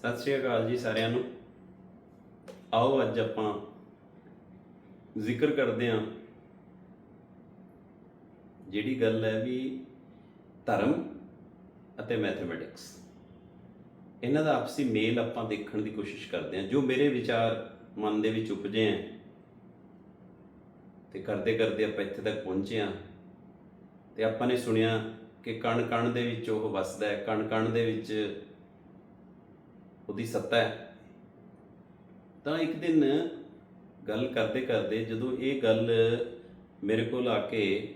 ਸਤਿ ਸ਼੍ਰੀ ਅਕਾਲ ਜੀ ਸਾਰਿਆਂ ਨੂੰ। ਆਓ ਅੱਜ ਆਪਾਂ ਜ਼ਿਕਰ ਕਰਦੇ ਹਾਂ ਜਿਹੜੀ ਗੱਲ ਹੈ ਵੀ ਧਰਮ ਅਤੇ ਮੈਥਮੈਟਿਕਸ ਇਹਨਾਂ ਦਾ ਆਪਸੀ ਮੇਲ ਆਪਾਂ ਦੇਖਣ ਦੀ ਕੋਸ਼ਿਸ਼ ਕਰਦੇ ਹਾਂ। ਜੋ ਮੇਰੇ ਵਿਚਾਰ ਮਨ ਦੇ ਵਿੱਚ ਉਪਜੇ ਹੈ ਤੇ ਕਰਦੇ ਕਰਦੇ ਆਪਾਂ ਇੱਥੇ ਤੱਕ ਪਹੁੰਚੇ ਹਾਂ ਤੇ ਆਪਾਂ ਨੇ ਸੁਣਿਆ ਕਿ ਕਣ ਕਣ ਦੇ ਵਿੱਚ ਉਹ ਵਸਦਾ ਹੈ। ਕਣ ਕਣ ਦੇ ਵਿੱਚ ਉਹਦੀ ਸੱਤਾ ਹੈ। ਤਾਂ ਇੱਕ ਦਿਨ ਗੱਲ ਕਰਦੇ ਕਰਦੇ ਜਦੋਂ ਇਹ ਗੱਲ ਮੇਰੇ ਕੋਲ ਆ ਕੇ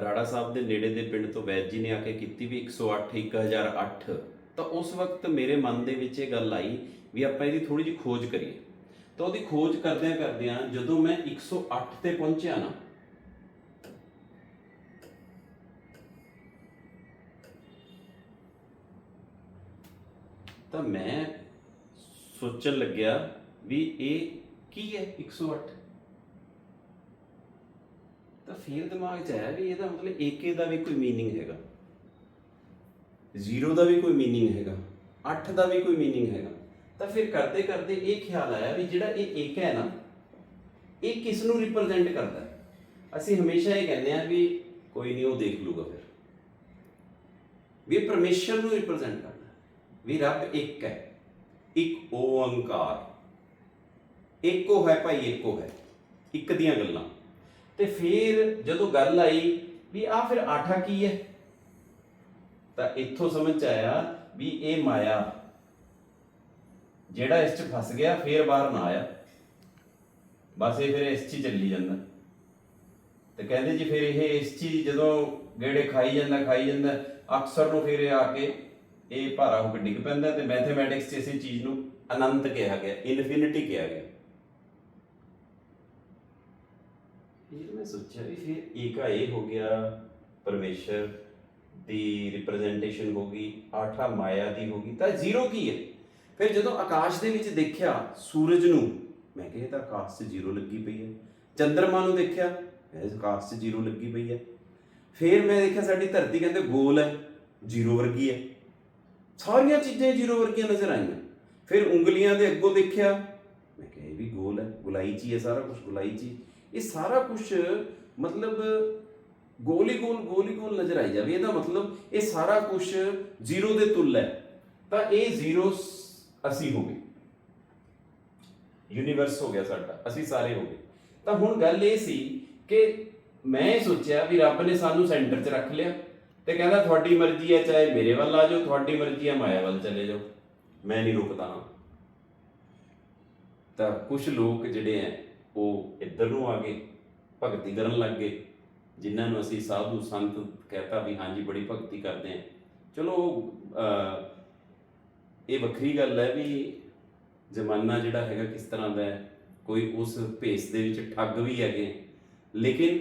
ਰਾੜਾ ਸਾਹਿਬ ਦੇ ਨੇੜੇ ਦੇ ਪਿੰਡ ਤੋਂ ਵੈਦ ਜੀ ਨੇ ਆ ਕੇ ਕੀਤੀ ਵੀ 108 1008 ਤਾਂ ਉਸ ਵਕਤ ਮੇਰੇ ਮਨ ਦੇ ਵਿੱਚ ਇਹ ਗੱਲ ਆਈ ਵੀ ਆਪਾਂ ਇਹਦੀ ਥੋੜੀ ਜਿਹੀ ਖੋਜ ਕਰੀਏ। ਤਾਂ ਉਹਦੀ ਖੋਜ ਕਰਦਿਆਂ ਕਰਦਿਆਂ ਜਦੋਂ ਮੈਂ 108 ਤੇ ਪਹੁੰਚਿਆ ਨਾ ਤਾਂ ਮੈਂ ਸੋਚਣ ਲੱਗਿਆ ਵੀ ਇਹ ਕੀ ਹੈ 108 ਤਾਂ ਫਿਰ ਦਿਮਾਗ 'ਚ ਆਇਆ ਵੀ ਇਹਦਾ ਮਤਲਬ ਏਕੇ ਦਾ ਵੀ ਕੋਈ मीनिंग ਹੈਗਾ 0 ਦਾ ਵੀ ਕੋਈ मीनिंग ਹੈਗਾ 8 ਦਾ ਵੀ ਕੋਈ मीनिंग ਹੈਗਾ ਤਾਂ ਫਿਰ ਕਰਦੇ ਕਰਦੇ ਇਹ ਖਿਆਲ ਆਇਆ ਵੀ ਜਿਹੜਾ ਇਹ ਏਕ ਹੈ ਨਾ ਇਹ ਕਿਸ ਨੂੰ ਰਿਪਰੈਜ਼ੈਂਟ ਕਰਦਾ ਹੈ ਅਸੀਂ ਹਮੇਸ਼ਾ ਇਹ ਕਹਿੰਦੇ ਆ ਵੀ ਕੋਈ ਨਹੀਂ ਉਹ ਦੇਖ ਲੂਗਾ ਫਿਰ ਵੀ ਇਹ ਪਰਮੇਸ਼ਰ ਨੂੰ ਰਿਪਰੈਜ਼ੈਂਟ ਕਰਦਾ ਹੈ। ਵੀ ਰੱਬ ਇੱਕ ਹੈ, ਇੱਕ ਓੰਕਾਰ। ਇੱਕੋ ਹੈ ਭਾਈ, ਇੱਕੋ ਹੈ, ਇੱਕ ਦੀਆਂ ਗੱਲਾਂ। ਤੇ ਫਿਰ ਜਦੋਂ ਗੱਲ ਆਈ ਵੀ ਆ ਫਿਰ ਆਠਾ ਕੀ ਹੈ? ਤਾਂ ਇੱਥੋਂ ਸਮਝ 'ਚ ਆਇਆ ਵੀ ਇਹ ਮਾਇਆ, ਜਿਹੜਾ ਇਸ 'ਚ ਫਸ ਗਿਆ, ਫੇਰ ਬਾਹਰ ਨਾ ਆਇਆ। ਬਸ ਇਹ ਫਿਰ ਇਸ 'ਚ ਚੱਲੀ ਜਾਂਦਾ। ਤੇ ਕਹਿੰਦੇ ਜੀ ਫਿਰ ਇਹ ਇਸ 'ਚ ਜਦੋਂ ਗੇੜੇ ਖਾਈ ਜਾਂਦਾ ਖਾਈ ਜਾਂਦਾ, ਅਕਸਰ ਨੂੰ ਫਿਰ ਇਹ ਆ ਕੇ ਇਹ ਭਾਰਾ ਹੋ ਕੇ ਡਿੱਗ ਪੈਂਦਾ ਤੇ ਮੈਥਮੈਟਿਕਸ 'ਚ ਇਸੇ ਚੀਜ਼ ਨੂੰ ਅਨੰਤ ਕਿਹਾ ਗਿਆ ਇਨਫਿਨਿਟੀ ਕਿਹਾ ਗਿਆ। ਫਿਰ ਮੈਂ ਸੋਚਿਆ ਵੀ ਫਿਰ ਏਕਾ ਇਹ ਹੋ ਗਿਆ, ਪਰਮੇਸ਼ਰ ਦੀ ਰਿਪਰੈਜ਼ੈਂਟੇਸ਼ਨ ਹੋ ਗਈ, ਆਠਾ ਮਾਇਆ ਦੀ ਹੋ ਗਈ, ਤਾਂ ਜ਼ੀਰੋ ਕੀ ਹੈ? ਫਿਰ ਜਦੋਂ ਆਕਾਸ਼ ਦੇ ਵਿੱਚ ਦੇਖਿਆ ਸੂਰਜ ਨੂੰ, ਮੈਂ ਕਿਹਾ ਤਾਂ ਆਕਾਸ਼ 'ਚ ਜ਼ੀਰੋ ਲੱਗੀ ਪਈ ਹੈ। ਚੰਦਰਮਾ ਨੂੰ ਦੇਖਿਆ, ਇਹ ਆਕਾਸ਼ 'ਚ ਜ਼ੀਰੋ ਲੱਗੀ ਪਈ ਹੈ। ਫਿਰ ਮੈਂ ਦੇਖਿਆ ਸਾਡੀ ਧਰਤੀ ਕਹਿੰਦੇ ਗੋਲ ਹੈ, ਜ਼ੀਰੋ ਵਰਗੀ ਹੈ। ਸਾਰੀਆਂ ਚੀਜ਼ਾਂ ਜ਼ੀਰੋ ਵਰਗੀਆਂ ਨਜ਼ਰ ਆਈਆਂ। ਫਿਰ ਉਂਗਲੀਆਂ ਦੇ ਅੱਗੋਂ ਦੇਖਿਆ, ਮੈਂ ਕਿਹਾ ਇਹ ਵੀ ਗੋਲ ਹੈ, ਗੁਲਾਈ ਚ ਹੀ ਹੈ ਸਾਰਾ ਕੁਝ ਗੁਲਾਈ ਚ। ਇਹ ਸਾਰਾ ਕੁਝ ਮਤਲਬ ਗੋਲੀ ਗੋਲ ਗੋਲੀ ਗੋਲ ਨਜ਼ਰ ਆਈ ਜਾਵੇ। ਇਹਦਾ ਮਤਲਬ ਇਹ ਸਾਰਾ ਕੁਝ ਜ਼ੀਰੋ ਦੇ ਤੁਲ ਹੈ। ਤਾਂ ਇਹ ਜ਼ੀਰੋ ਅਸੀਂ ਹੋ ਗਏ। ਯੂਨੀਵਰਸ ਹੋ ਗਿਆ ਸਾਡਾ, ਅਸੀਂ ਸਾਰੇ ਹੋ ਗਏ। ਤਾਂ ਹੁਣ ਗੱਲ ਇਹ ਸੀ ਕਿ ਮੈਂ ਇਹ ਸੋਚਿਆ ਵੀ ਰੱਬ ਨੇ ਸਾਨੂੰ ਸੈਂਟਰ 'ਚ ਰੱਖ ਲਿਆ। ਤੇ ਕਹਿੰਦਾ ਤੁਹਾਡੀ ਮਰਜ਼ੀ ਹੈ, ਚਾਹੇ ਮੇਰੇ ਵੱਲ ਆ ਜਾਓ, ਤੁਹਾਡੀ ਮਰਜ਼ੀ ਹੈ, ਮਾਇਆ ਵੱਲ ਚਲੇ ਜਾਓ। ਮੈਂ ਨਹੀਂ ਰੁਕਦਾ। ਹਾਂ ਤਾਂ ਕੁਝ ਲੋਕ ਜਿਹੜੇ ਆ ਉਹ ਇੱਧਰ ਨੂੰ ਆ ਗਏ, ਭਗਤੀ ਕਰਨ ਲੱਗ ਗਏ। ਜਿਨ੍ਹਾਂ ਨੂੰ ਅਸੀਂ ਸਾਧੂ ਸੰਤ ਕਹਤਾ ਵੀ ਹਾਂਜੀ, ਬੜੀ ਭਗਤੀ ਕਰਦੇ ਆ ਚਲੋ ਇਹ ਵੱਖਰੀ ਗੱਲ ਹੈ ਵੀ ਜ਼ਮਾਨਾ ਜਿਹੜਾ ਹੈਗਾ ਕਿਸ ਤਰ੍ਹਾਂ ਦਾ ਹੈ ਕੋਈ ਉਸ ਭੇਸ ਦੇ ਵਿੱਚ ਠੱਗ ਵੀ ਹੈਗੇ। ਲੇਕਿਨ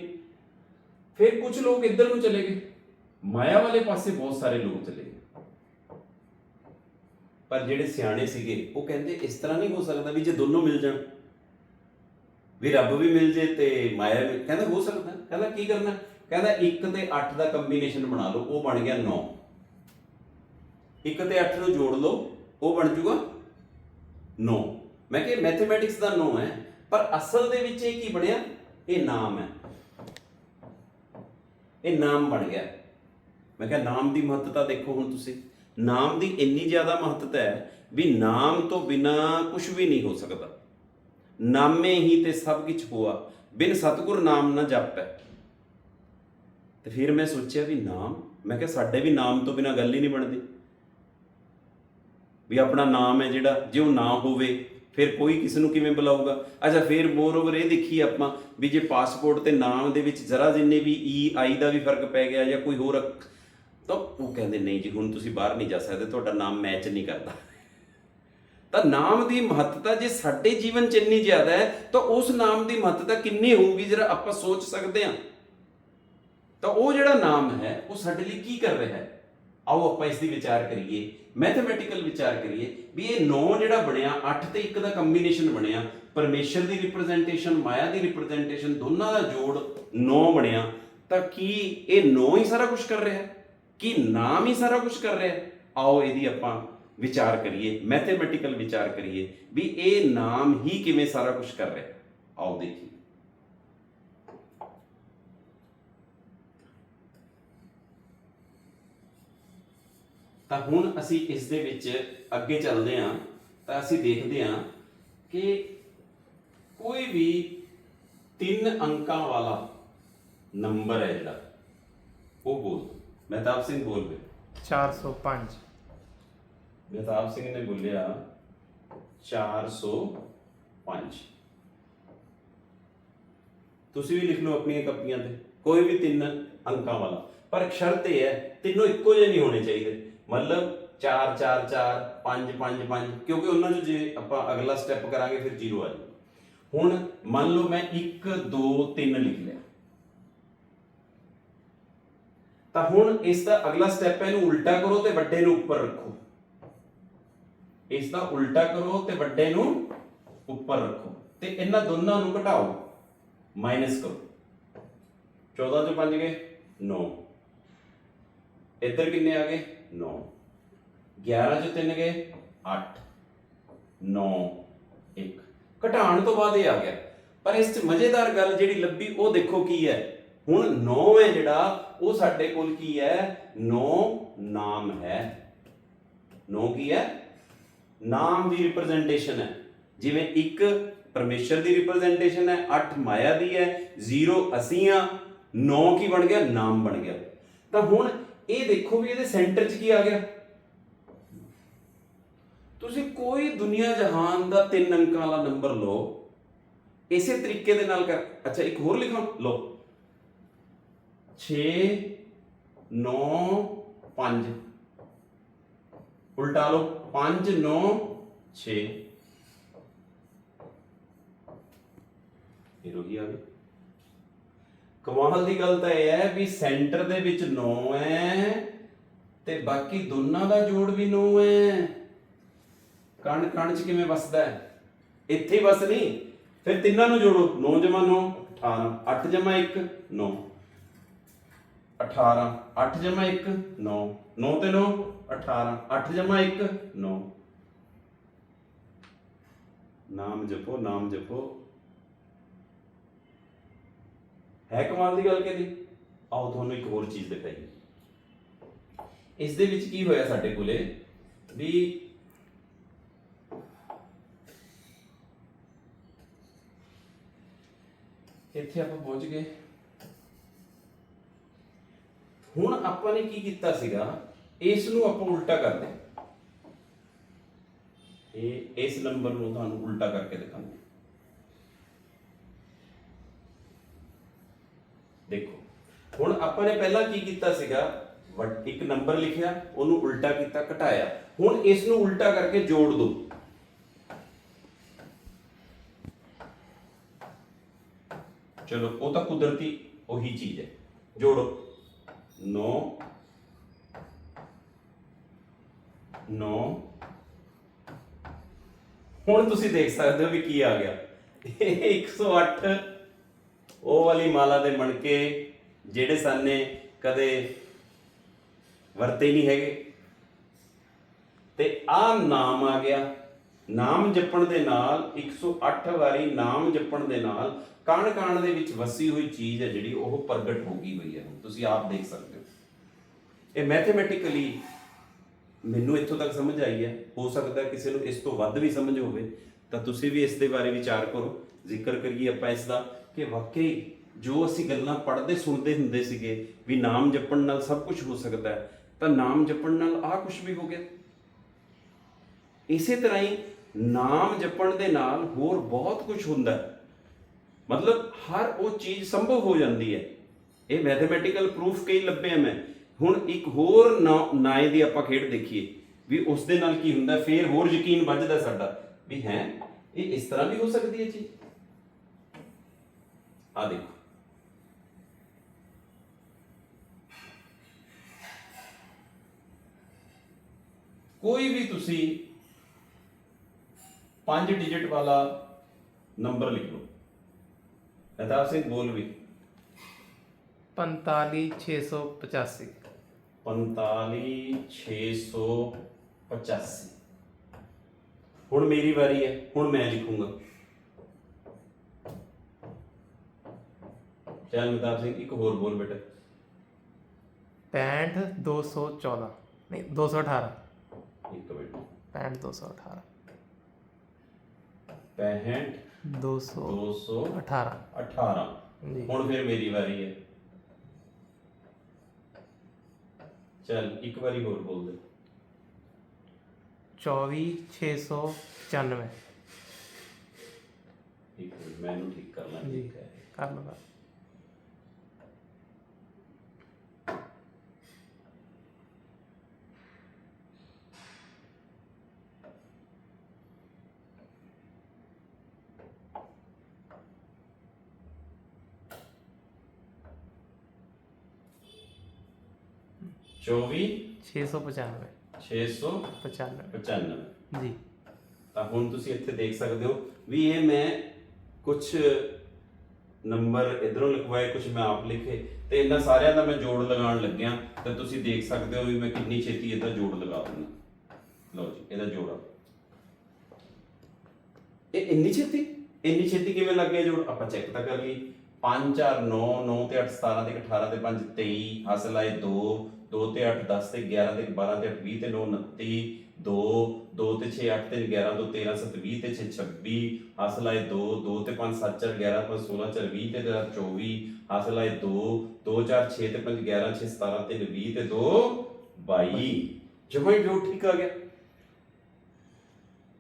ਫਿਰ ਕੁਝ ਲੋਕ ਇੱਧਰ ਨੂੰ ਚਲੇ ਗਏ। ਮਾਇਆ ਵਾਲੇ ਪਾਸੇ ਬਹੁਤ ਸਾਰੇ ਲੋਕ ਚਲੇ ਪਰ ਜਿਹੜੇ ਸਿਆਣੇ ਸੀਗੇ, ਉਹ ਕਹਿੰਦੇ ਇਸ ਤਰ੍ਹਾਂ ਨਹੀਂ ਹੋ ਸਕਦਾ ਵੀ ਜੇ ਦੋਨੋਂ ਮਿਲ ਜਾਣ। ਵੀ ਰੱਬ ਵੀ ਮਿਲ ਜੇ ਤੇ ਮਾਇਆ ਵੀ ਕਹਿੰਦਾ ਹੋ ਸਕਦਾ। ਕਹਿੰਦਾ ਕੀ ਕਰਨਾ? ਕਹਿੰਦਾ 1 ਤੇ 8 ਦਾ ਕੰਬੀਨੇਸ਼ਨ ਬਣਾ ਲਓ, ਉਹ ਬਣ ਗਿਆ 9 1 ਤੇ 8 ਨੂੰ ਜੋੜ ਲਓ, ਉਹ ਬਣ ਜੂਗਾ 9 ਮੈਂ ਕਿਹਾ ਮੈਥਮੈਟਿਕਸ ਦਾ 9 ਹੈ, ਪਰ ਅਸਲ ਦੇ ਵਿੱਚ ਇਹ ਕੀ ਬਣਿਆ? ਇਹ ਨਾਮ ਹੈ। ਇਹ ਨਾਮ ਬਣ ਗਿਆ। ਮੈਂ ਕਿਹਾ ਨਾਮ ਦੀ ਮਹੱਤਤਾ ਦੇਖੋ ਹੁਣ ਤੁਸੀਂ। ਨਾਮ ਦੀ ਇੰਨੀ ਜ਼ਿਆਦਾ ਮਹੱਤਤਾ ਹੈ ਵੀ ਨਾਮ ਤੋਂ ਬਿਨਾ ਕੁਝ ਵੀ ਨਹੀਂ ਹੋ ਸਕਦਾ। ਨਾਮੇ ਹੀ ਤੇ ਸਭ ਕੁਝ ਹੋਆ। ਬਿਨ ਸਤਗੁਰ ਨਾਮ ਨਾ ਜਪੈ ਤੇ ਫਿਰ ਮੈਂ ਸੋਚਿਆ ਵੀ ਨਾਮ, ਮੈਂ ਕਿਹਾ ਸਾਡੇ ਵੀ ਨਾਮ ਤੋਂ ਬਿਨਾ ਗੱਲ ਹੀ ਨਹੀਂ ਬਣਦੀ। ਵੀ ਆਪਣਾ ਨਾਮ ਹੈ ਜਿਹੜਾ, ਜੇ ਉਹ ਨਾ ਹੋਵੇ, ਫਿਰ ਕੋਈ ਕਿਸ ਨੂੰ ਕਿਵੇਂ ਬੁਲਾਊਗਾ? ਅੱਛਾ, ਫਿਰ ਮੋਰ ਓਵਰ ਇਹ ਦੇਖੀ ਆਪਾਂ ਵੀ ਜੇ ਪਾਸਪੋਰਟ ਤੇ ਨਾਮ ਦੇ ਵਿੱਚ ਜ਼ਰਾ ਜਿੰਨੇ ਵੀ e, ਈ ਆਈ ਦਾ ਵੀ ਫ਼ਰਕ ਪੈ ਗਿਆ ਜਾਂ ਕੋਈ ਹੋਰ ਤਾਂ ਉਹ ਕਹਿੰਦੇ, ਨਹੀਂ ਜੀ, ਹੁਣ ਤੁਸੀਂ ਬਾਹਰ ਨਹੀਂ ਜਾ ਸਕਦੇ, ਤੁਹਾਡਾ ਨਾਮ ਮੈਚ ਨਹੀਂ ਕਰਦਾ। ਤਾਂ ਨਾਮ ਦੀ ਮਹੱਤਤਾ ਜੇ ਸਾਡੇ ਜੀਵਨ 'ਚ ਇੰਨੀ ਜ਼ਿਆਦਾ ਹੈ, ਤਾਂ ਉਸ ਨਾਮ ਦੀ ਮਹੱਤਤਾ ਕਿੰਨੀ ਹੋਊਗੀ, ਜਰਾ ਆਪਾਂ ਸੋਚ ਸਕਦੇ ਹਾਂ। ਤਾਂ ਉਹ ਜਿਹੜਾ ਨਾਮ ਹੈ, ਉਹ ਸਾਡੇ ਲਈ ਕੀ ਕਰ ਰਿਹਾ ਹੈ? ਆਓ ਆਪਾਂ ਇਸ ਦੀ ਵਿਚਾਰ ਕਰੀਏ ਮੈਥਮੈਟੀਕਲ ਵਿਚਾਰ ਕਰੀਏ, ਵੀ ਇਹ 9 ਜਿਹੜਾ ਬਣਿਆ 8 ਤੇ 1 ਦਾ ਕੰਬੀਨੇਸ਼ਨ ਬਣਿਆ, ਪਰਮੇਸ਼ਰ ਦੀ ਰਿਪਰੈਜ਼ੈਂਟੇਸ਼ਨ ਮਾਇਆ ਦੀ ਰਿਪਰੈਜ਼ੈਂਟੇਸ਼ਨ ਦੋਨਾਂ ਦਾ ਜੋੜ 9 ਬਣਿਆ, ਤਾਂ ਕੀ ਇਹ 9 ਹੀ ਸਾਰਾ ਕੁਝ ਕਰ ਰਿਹਾ ਹੈ? ਕੀ ਨਾਮ ਹੀ ਸਾਰਾ ਕੁਝ ਕਰ ਰਿਹਾ ਹੈ। ਆਓ ਇਹਦੀ ਆਪਾਂ ਵਿਚਾਰ ਕਰੀਏ ਮੈਥਮੈਟੀਕਲ ਵਿਚਾਰ ਕਰੀਏ ਵੀ ਇਹ ਨਾਮ ਹੀ ਕਿਵੇਂ ਸਾਰਾ ਕੁਝ ਕਰ ਰਿਹਾ ਆਓ ਦੇਖੀਏ। ਤਾਂ ਹੁਣ ਅਸੀਂ ਇਸ ਦੇ ਵਿੱਚ ਅੱਗੇ ਚੱਲਦੇ ਹਾਂ, ਤਾਂ ਅਸੀਂ ਦੇਖਦੇ ਹਾਂ ਕਿ ਕੋਈ ਵੀ ਤਿੰਨ ਅੰਕਾਂ ਵਾਲਾ ਨੰਬਰ ਹੈ ਜਿਹੜਾ, ਉਹ ਬੋਲ। ਮਹਿਤਾਬ ਸਿੰਘ ਬੋਲ ਵੇ 405 ਮਹਿਤਾਬ ਸਿੰਘ ਨੇ ਬੋਲਿਆ 405 ਤੁਸੀਂ ਵੀ ਲਿਖ ਲਓ ਆਪਣੀਆਂ ਕਾਪੀਆਂ ਤੇ। ਕੋਈ ਵੀ ਤਿੰਨ ਅੰਕਾਂ ਵਾਲਾ। ਪਰ ਸ਼ਰਤ ਇਹ ਹੈ ਤਿੰਨੋਂ ਇੱਕੋ ਜਿਹੇ ਨਹੀਂ ਹੋਣੇ ਚਾਹੀਦੇ। ਮਤਲਬ 4 4 4 5 5 5 ਕਿਉਂਕਿ ਉਹਨਾਂ 'ਚ ਜੇ ਆਪਾਂ ਅਗਲਾ ਸਟੈਪ ਕਰਾਂਗੇ ਫਿਰ ਜ਼ੀਰੋ ਆ ਜਾਊ। ਹੁਣ ਮੰਨ ਲਓ ਮੈਂ 1 2 3 ਲਿਖ ਲਿਆ। ਤਾਂ ਹੁਣ ਇਸ ਦਾ ਅਗਲਾ ਸਟੈਪ ਹੈ ਇਹਨੂੰ ਉਲਟਾ ਕਰੋ ਤੇ ਵੱਡੇ ਨੂੰ ਉੱਪਰ ਰੱਖੋ। ਇਸ ਦਾ ਉਲਟਾ ਕਰੋ ਤੇ ਵੱਡੇ ਨੂੰ ਉੱਪਰ ਰੱਖੋ। ਤੇ ਇਹਨਾਂ ਦੋਨਾਂ ਨੂੰ ਘਟਾਓ। ਮਾਈਨਸ ਕਰੋ। 14 ਚੋਂ 5 ਗਏ? 9 ਇੱਧਰ ਕਿੰਨੇ ਆ ਗਏ? 9 11 ਚੋਂ 3 ਗਏ? 8 9 1 ਘਟਾਉਣ ਤੋਂ ਬਾਅਦ ਇਹ ਆ ਗਿਆ। ਪਰ ਇਸ 'ਚ ਮਜ਼ੇਦਾਰ ਗੱਲ ਜਿਹੜੀ ਲੱਭੀ, ਉਹ ਦੇਖੋ ਕੀ ਹੈ। ਹੁਣ 9 ਹੈ ਜਿਹੜਾ, ਉਹ ਸਾਡੇ ਕੋਲ ਕੀ ਹੈ? 9 ਨਾਮ ਹੈ। 9 ਕੀ ਹੈ? ਨਾਮ ਦੀ ਰਿਪਰੈਜ਼ੈਂਟੇਸ਼ਨ ਹੈ। ਜਿਵੇਂ 1 ਪਰਮੇਸ਼ਰ ਦੀ ਰਿਪਰੈਜ਼ੈਂਟੇਸ਼ਨ ਹੈ 8 ਮਾਇਆ ਦੀ ਹੈ 0 ਅਸੀਂ ਆ 9 ਕੀ ਬਣ ਗਿਆ? ਨਾਮ ਬਣ ਗਿਆ। ਤਾਂ ਹੁਣ ਇਹ ਦੇਖੋ ਵੀ ਇਹਦੇ ਸੈਂਟਰ 'ਚ ਕੀ ਆ ਗਿਆ। ਤੁਸੀਂ ਕੋਈ ਦੁਨੀਆ ਜਹਾਨ ਦਾ ਤਿੰਨ ਅੰਕਾਂ ਵਾਲਾ ਨੰਬਰ ਲਓ। ਇਸੇ ਤਰੀਕੇ ਦੇ ਨਾਲ ਕਰ ਅੱਛਾ, ਇੱਕ ਹੋਰ ਲਿਖੋ। ਲਓ। 6 9 5 ਉਲਟਾ ਲਓ 5 9 6 ਇਹ ਰੋਹੀ ਆ ਗਈ ਕਮਾਲ ਦੀ ਗੱਲ ਤਾਂ ਇਹ ਹੈ ਵੀ ਸੈਂਟਰ ਦੇ ਵਿੱਚ 9 ਹੈ ਤੇ ਬਾਕੀ ਦੋਨਾਂ ਦਾ ਜੋੜ ਵੀ 9 ਹੈ। ਕਣ ਕਣ ਚ ਕਿਵੇਂ ਵਸਦਾ ਹੈ? ਇੱਥੇ ਹੀ ਵਸ ਨਹੀਂ, ਫਿਰ ਤਿੰਨਾਂ ਨੂੰ ਜੋੜੋ। 9 ਜਮਾ 9 18 8 ਜਮਾ 1 9 18 8 ਜਮਾ 1 9 9 ਤੇ 9 18 8 ਜਮਾ 1 9 ਨਾਮ ਜਪੋ ਨਾਮ ਜਪੋ। ਹੈ ਕਮਾਲ ਦੀ ਗੱਲ ਕਿਹਦੀ। ਆਓ ਤੁਹਾਨੂੰ ਇੱਕ ਹੋਰ ਚੀਜ਼ ਦਿਖਾਈਏ। ਇਸ ਦੇ ਵਿੱਚ ਕੀ ਹੋਇਆ ਸਾਡੇ ਕੋਲੇ? ਵੀ ਇੱਥੇ ਆਪਾਂ ਪਹੁੰਚ ਗਏ। ਹੁਣ ਆਪਾਂ ਨੇ ਕੀ ਕੀਤਾ ਸੀਗਾ? ਇਸ ਨੂੰ ਆਪਾਂ ਉਲਟਾ ਕਰਦੇ ਹਾਂ। ਇਹ ਇਸ ਨੰਬਰ ਨੂੰ ਤੁਹਾਨੂੰ ਉਲਟਾ ਕਰਕੇ ਦਿਖਾਉਂਦੇ ਦੇਖੋ, ਹੁਣ ਆਪਾਂ ਨੇ ਪਹਿਲਾਂ ਕੀ ਕੀਤਾ ਸੀਗਾ? ਵੱਡ- ਇੱਕ ਨੰਬਰ ਲਿਖਿਆ, ਉਹਨੂੰ ਉਲਟਾ ਕੀਤਾ, ਘਟਾਇਆ। ਹੁਣ ਇਸ ਨੂੰ ਉਲਟਾ ਕਰਕੇ ਜੋੜ ਦੋ ਚਲੋ, ਉਹ ਤਾਂ ਕੁਦਰਤੀ ਉਹੀ ਚੀਜ਼ ਹੈ। ਜੋੜੋ। 9 9 ਹੁਣ ਤੁਸੀਂ ਦੇਖ ਸਕਦੇ ਹੋ ਵੀ ਕੀ ਆ ਗਿਆ। ਇਹ 108 ਉਹ ਵਾਲੀ ਮਾਲਾ ਦੇ ਮਣਕੇ ਜਿਹੜੇ ਸਾਨੇ ਕਦੇ ਵਰਤੇ ਨਹੀਂ ਹੈਗੇ। ਤੇ ਆ ਨਾਮ ਆ ਗਿਆ। ਨਾਮ ਜਪਣ ਦੇ ਨਾਲ 108 ਵਾਰੀ ਨਾਮ ਜਪਣ ਦੇ ਨਾਲ ਕਣ ਕਣ ਦੇ ਵਿੱਚ ਵਸੀ ਹੋਈ ਚੀਜ਼ ਹੈ ਜਿਹੜੀ ਉਹ ਪ੍ਰਗਟ ਹੋ ਗਈ ਹੋਈ ਹੈ ਤੁਸੀਂ ਆਪ ਦੇਖ ਸਕਦੇ ਹੋ। ਇਹ ਮੈਥਮੈਟਿਕਲੀ ਮੈਨੂੰ ਇੱਥੋਂ ਤੱਕ ਸਮਝ ਆਈ ਹੈ। ਹੋ ਸਕਦਾ ਕਿਸੇ ਨੂੰ ਇਸ ਤੋਂ ਵੱਧ ਵੀ ਸਮਝ ਹੋਵੇ। ਤਾਂ ਤੁਸੀਂ ਵੀ ਇਸ ਦੇ ਬਾਰੇ ਵਿਚਾਰ ਕਰੋ। ਜ਼ਿਕਰ ਕਰੀਏ ਆਪਾਂ ਇਸ ਦਾ ਕਿ ਵਾਕਈ ਜੋ ਅਸੀਂ ਗੱਲਾਂ ਪੜ੍ਹਦੇ ਸੁਣਦੇ ਹੁੰਦੇ ਸੀਗੇ ਵੀ ਨਾਮ ਜਪਣ ਨਾਲ ਸਭ ਕੁਝ ਹੋ ਸਕਦਾ ਹੈ, ਤਾਂ ਨਾਮ ਜਪਣ ਨਾਲ ਆਹ ਕੁਝ ਵੀ ਹੋ ਗਿਆ। ਇਸੇ ਤਰ੍ਹਾਂ ਹੀ ਨਾਮ ਜਪਣ ਦੇ ਨਾਲ ਹੋਰ ਬਹੁਤ ਕੁਝ ਹੁੰਦਾ ਹੈ। ਮਤਲਬ ਹਰ ਉਹ ਚੀਜ਼ ਸੰਭਵ ਹੋ ਜਾਂਦੀ ਹੈ। ਇਹ ਮੈਥਮੈਟੀਕਲ ਪ੍ਰੂਫ ਕਈ ਲੱਭੇ ਮੈਂ। ਹੁਣ ਇੱਕ ਹੋਰ ਨਾ- ਨਾਏ ਦੀ ਆਪਾਂ ਖੇਡ ਦੇਖੀਏ ਵੀ ਉਸ ਦੇ ਨਾਲ ਕੀ ਹੁੰਦਾ, ਫੇਰ ਹੋਰ ਯਕੀਨ ਵੱਜਦਾ ਸਾਡਾ ਵੀ ਹੈ, ਇਹ ਇਸ ਤਰ੍ਹਾਂ ਵੀ ਹੋ ਸਕਦੀ ਹੈ ਚੀਜ਼। ਆ ਦੇਖੋ। ਕੋਈ ਵੀ ਤੁਸੀਂ 5 ਡਿਜਿਟ ਵਾਲਾ ਨੰਬਰ ਲਿਖ ਲਓ। ਮਹਿਤਾਬ ਸਿੰਘ ਬੋਲ ਵੀ 45685 45685 85 ਹੁਣ ਮੇਰੀ ਵਾਰੀ ਹੈ ਹੁਣ ਮੈਂ ਲਿਖੂੰਗਾ ਚੱਲ ਮਤਾਬ ਸਿੰਘ ਇੱਕ ਹੋਰ ਬੋਲ ਬੇਟਾ 65 214 ਨਹੀਂ 218 ਇੱਕ ਮਿੰਟ 65 218 65 ਹੁਣ ਫਿਰ ਮੇਰੀ ਵਾਰੀ ਹੈ। ਚਲ ਇੱਕ ਵਾਰੀ ਹੋਰ ਬੋਲ ਦੇ। 24695 ਠੀਕ ਹੈ ਮੈਨੂੰ ਠੀਕ ਕਰਨਾ ਠੀਕ ਹੈ। ਕਰ ਲਵਾ 24 695 695 95 ਜੀ ਤਾਂ ਹੁਣ ਤੁਸੀਂ ਇੱਥੇ ਦੇਖ ਸਕਦੇ ਹੋ ਵੀ ਇਹ ਮੈਂ ਕੁਝ ਨੰਬਰ ਇਧਰੋਂ ਲਿਖਵਾਏ ਕੁਝ ਮੈਂ ਆਪ ਲਿਖੇ ਤੇ ਇਹਨਾਂ ਸਾਰਿਆਂ ਦਾ ਮੈਂ ਜੋੜ ਲਗਾਉਣ ਲੱਗਿਆ ਤਾਂ ਤੁਸੀਂ ਦੇਖ ਸਕਦੇ ਹੋ ਵੀ ਮੈਂ ਕਿੰਨੀ ਛੇਤੀ ਇਹਦਾ ਜੋੜ ਲਗਾ ਦਿੰਦਾ ਲਓ ਜੀ ਇਹਦਾ ਜੋੜਾ ਇਹ ਇੰਨੀ ਛੇਤੀ ਇੰਨੀ ਛੇਤੀ ਕਿਵੇਂ ਲੱਗ ਗਿਆ ਜੋੜ ਆਪਾਂ ਚੈੱਕ ਤਾਂ ਕਰ ਲਈ 5 4 9 9 ਤੇ 8 17 ਤੇ 18 ਤੇ 5 23 ਹਾਸਲ ਆਏ 2 2 ਤੇ 8 10 ਤੇ 11 ਤੇ 12 ਤੇ 8 20 ਤੇ 9 29 2 2 ਤੇ 6 8 ਤੇ 11 ਤੋਂ 13 7 20 ਤੇ 6 26 ਹਾਸਲ ਆਏ 2 2 ਤੇ 5 7 4 11 5 16 4 20 ਤੇ 24 ਹਾਸਲ ਆਏ 2 2 4 6 ਤੇ 5 11 6 17 ਤੇ 20 ਤੇ 2 22 ਜਮਾਂ ਹੀ ਜੋ ਠੀਕ ਆ ਗਿਆ।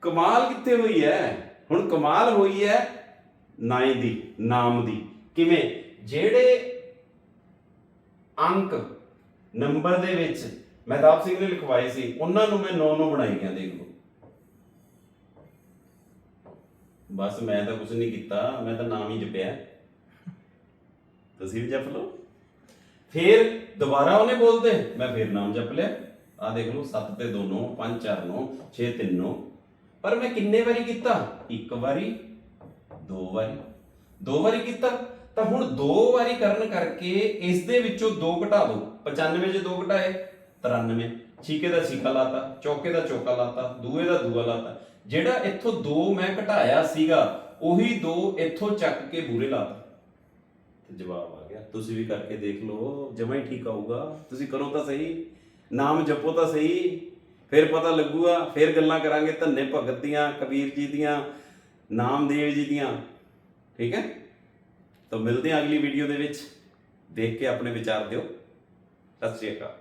ਕਮਾਲ ਕਿੱਥੇ ਹੋਈ ਹੈ ਹੁਣ ਕਮਾਲ ਹੋਈ ਹੈ ਨਾਈ ਦੀ, ਨਾਮ ਦੀ। ਕਿਵੇਂ? ਜਿਹੜੇ ਅੰਕ ਨੰਬਰ ਦੇ ਵਿੱਚ ਮਹਿਤਾਬ ਸਿੰਘ ਨੇ ਲਿਖਵਾਏ ਸੀ, ਉਹਨਾਂ ਨੂੰ ਮੈਂ 9 9 ਬਣਾਈ ਦੇਖ ਲਓ। ਬਸ ਮੈਂ ਤਾਂ ਕੁਝ ਨਹੀਂ ਕੀਤਾ, ਮੈਂ ਤਾਂ ਨਾਮ ਹੀ ਜਪਿਆ। ਤੁਸੀਂ ਵੀ ਜਪ ਲਓ। ਫਿਰ ਦੁਬਾਰਾ ਉਹਨੇ ਬੋਲਦੇ, ਮੈਂ ਫਿਰ ਨਾਮ ਜਪ ਲਿਆ। ਆ ਦੇਖ ਲਓ 7 ਤੇ 2 9 5 4 9 6 3 9 ਪਰ ਮੈਂ ਕਿੰਨੇ ਵਾਰੀ ਕੀਤਾ? ਇੱਕ ਵਾਰੀ, ਦੋ ਵਾਰੀ। ਦੋ ਵਾਰੀ ਕੀਤਾ। ਤਾਂ ਹੁਣ ਦੋ ਵਾਰੀ ਕਰਨ ਕਰਕੇ ਇਸ ਦੇ ਵਿੱਚੋਂ ਦੋ ਘਟਾ ਦਿਓ 95 ਚ ਦੋ ਘਟਾਏ 93 ਛੀਕੇ ਦਾ ਛੀਕਾ ਲਾਤਾ, ਚੌਕੇ ਦਾ ਚੌਕਾ ਲਾਤਾ, ਦੂਏ ਦਾ ਦੂਆ ਲਾਤਾ। ਜਿਹੜਾ ਇੱਥੋਂ ਦੋ ਮੈਂ ਘਟਾਇਆ ਸੀਗਾ, ਉਹੀ ਦੋ ਇੱਥੋਂ ਚੱਕ ਕੇ ਬੂਰੇ ਲਾਤਾ। ਤੇ ਜਵਾਬ ਆ ਗਿਆ, ਤੁਸੀਂ ਵੀ ਕਰਕੇ ਦੇਖ ਲਓ, ਜਮਾ ਹੀ ਠੀਕ ਆਊਗਾ। ਤੁਸੀਂ ਕਰੋ ਤਾਂ ਸਹੀ, ਨਾਮ ਜਪੋ ਤਾਂ ਸਹੀ, ਫਿਰ ਪਤਾ ਲੱਗੂਗਾ, ਫਿਰ ਗੱਲਾਂ ਕਰਾਂਗੇ ਧੰਨੇ ਭਗਤ ਦੀਆਂ ਕਬੀਰ ਜੀ ਦੀਆਂ, ਨਾਮਦੇਵ ਜੀ ਦੀਆਂ। ਠੀਕ ਹੈ? ਤਾਂ ਮਿਲਦੇ ਹਾਂ ਅਗਲੀ ਵੀਡੀਓ ਦੇ ਵਿੱਚ। ਦੇਖ ਕੇ ਆਪਣੇ ਵਿਚਾਰ ਦਿਓ। ਸਤਿ ਸ਼੍ਰੀ ਅਕਾਲ।